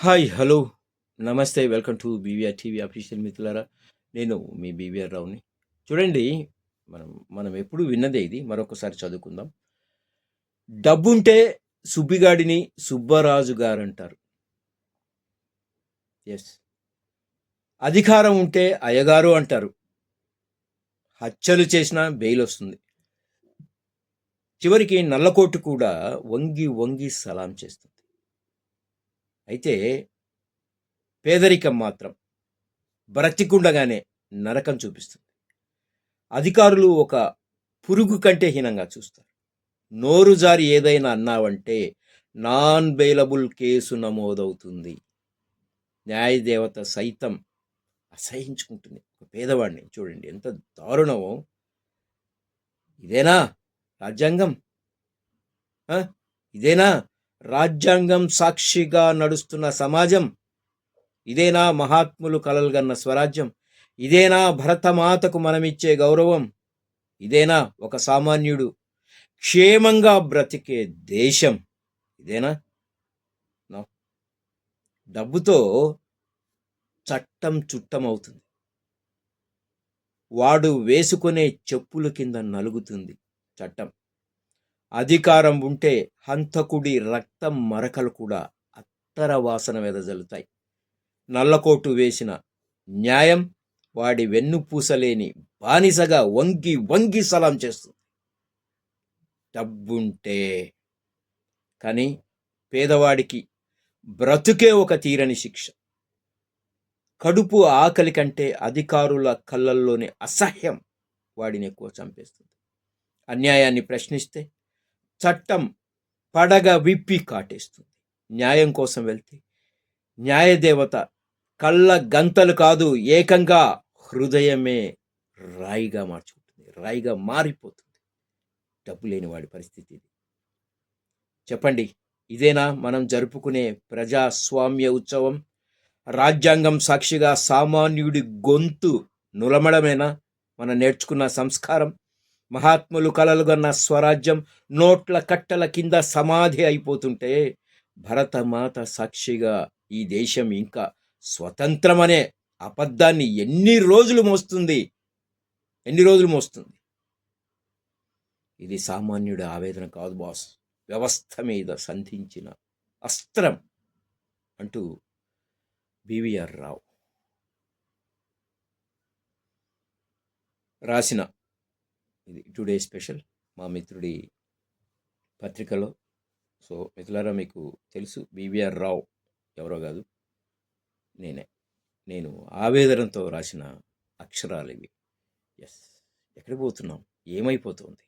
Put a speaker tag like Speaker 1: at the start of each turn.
Speaker 1: Hi hello. నమస్తే welcome to BVR TV official మిత్రులారా. నేను మీ బీవీఆర్ రావుని. చూడండి మనం మనం ఎప్పుడు విన్నదే ఇది మరొకసారి చదువుకుందాం. డబ్బుంటే సుబ్బిగాడిని సుబ్బరాజు గారు అంటారు ఎస్ అధికారం ఉంటే అయ్యగారు అంటారు. హత్యలు చేసినా బెయిల్ వస్తుంది చివరికి నల్లకోటు కూడా వంగి వంగి సలాం చేస్తుంది. అయితే పేదరికం మాత్రం బ్రతికుండగానే నరకం చూపిస్తుంది. అధికారులు ఒక పురుగు కంటే హీనంగా చూస్తారు. నోరు జారి ఏదైనా అన్నావంటే నాన్ బెయిలబుల్ కేసు నమోదవుతుంది. న్యాయదేవత సైతం అసహించుకుంటుంది. ఒక పేదవాడిని చూడండి ఎంత దారుణమో. ఇదేనా రాజ్యాంగం? ఇదేనా? రాజ్యాంగం సాక్షిగా నడుస్తున్న సమాజం ఇదేనా మహాత్ములు కలలుగన్న స్వరాజ్యం ఇదేనా భరతమాతకు మనమిచ్చే గౌరవం ఇదేనా ఒక సామాన్యుడు క్షేమంగా బ్రతికే దేశం ఇదేనా? డబ్బుతో చట్టం చుట్టం అవుతుంది. వాడు వేసుకునే చెప్పుల కింద నలుగుతుంది చట్టం. అధికారం ఉంటే హంతకుడి రక్తం మరకలు కూడా అత్తర వాసన వెదజల్లుతాయి నల్లకోటు వేసిన న్యాయం వాడి వెన్నుపూసలేని బానిసగా వంగి వంగి సలాం చేస్తుంది. డబ్బుంటే కానీ పేదవాడికి బ్రతుకే ఒక తీరని శిక్ష. కడుపు ఆకలి కంటే అధికారుల కళ్ళల్లోని అసహ్యం వాడిని ఎక్కువ చంపేస్తుంది. అన్యాయాన్ని ప్రశ్నిస్తే చట్టం పడగ విప్పి కాటేస్తుంది. న్యాయం కోసం వెళ్తే న్యాయదేవత కళ్ళ గంతలు కాదు ఏకంగా హృదయమే రాయిగా మార్చుకుంటుంది. రాయిగా మారిపోతుంది. డబ్బు లేని వాడి పరిస్థితి ఇది. చెప్పండి ఇదేనా మనం జరుపుకునే ప్రజాస్వామ్య ఉత్సవం? రాజ్యాంగం సాక్షిగా సామాన్యుడి గొంతు నులమడమేనా? మనం నేర్చుకున్న సంస్కారం? మహాత్ములు కలలుగన్న స్వరాజ్యం నోట్ల కట్టల కింద సమాధి అయిపోతుంటే భరతమాత సాక్షిగా ఈ దేశం ఇంకా స్వతంత్రమనే అబద్ధాన్ని ఎన్ని రోజులు మోస్తుంది? ఎన్ని రోజులు మోస్తుంది? ఇది సామాన్యుడి ఆవేదన కాదు బాస్. వ్యవస్థ మీద సంధించిన అస్త్రం అంటూ బివిఆర్ రావు రాసిన ఇది టుడే స్పెషల్ మా మిత్రుడి పత్రికలో. సో మిత్రులారా మీకు తెలుసు బీవీఆర్ రావు ఎవరో కాదు నేనే. నేను ఆవేదనతో రాసిన అక్షరాలు ఇవి. ఎస్ ఎక్కడ పోతున్నాం? ఏమైపోతుంది?